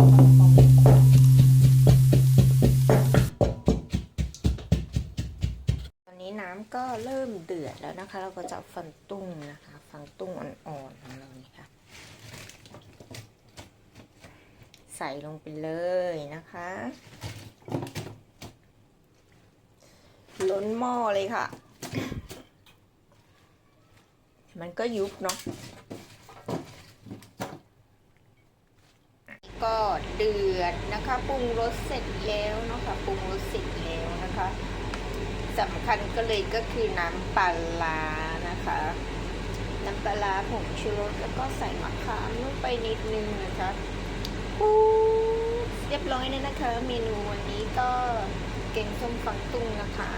ตอนนี้น้ำก็เริ่มเดือดแล้วนะคะ เราก็จะฟันตุ้งนะคะ ฟันตุ้งอ่อนๆของเรานี่ค่ะ ใส่ลงไปเลยนะคะล้นหม้อเลยค่ะ มันก็ยุบเนาะ เดือดนะคะปรุงรสเสร็จแล้วนะคะปรุงรสเสร็จแล้วนะคะสำคัญก็เลยก็คือน้ำปลาร้านะคะ น้ำปลาร้าผงชูรสแล้วก็ใส่มะขามลงไปนิดนึงนะคะปูเรียบร้อยแล้วนะคะ เมนูวันนี้ก็เก่งส้มฟังตุ้งนะคะ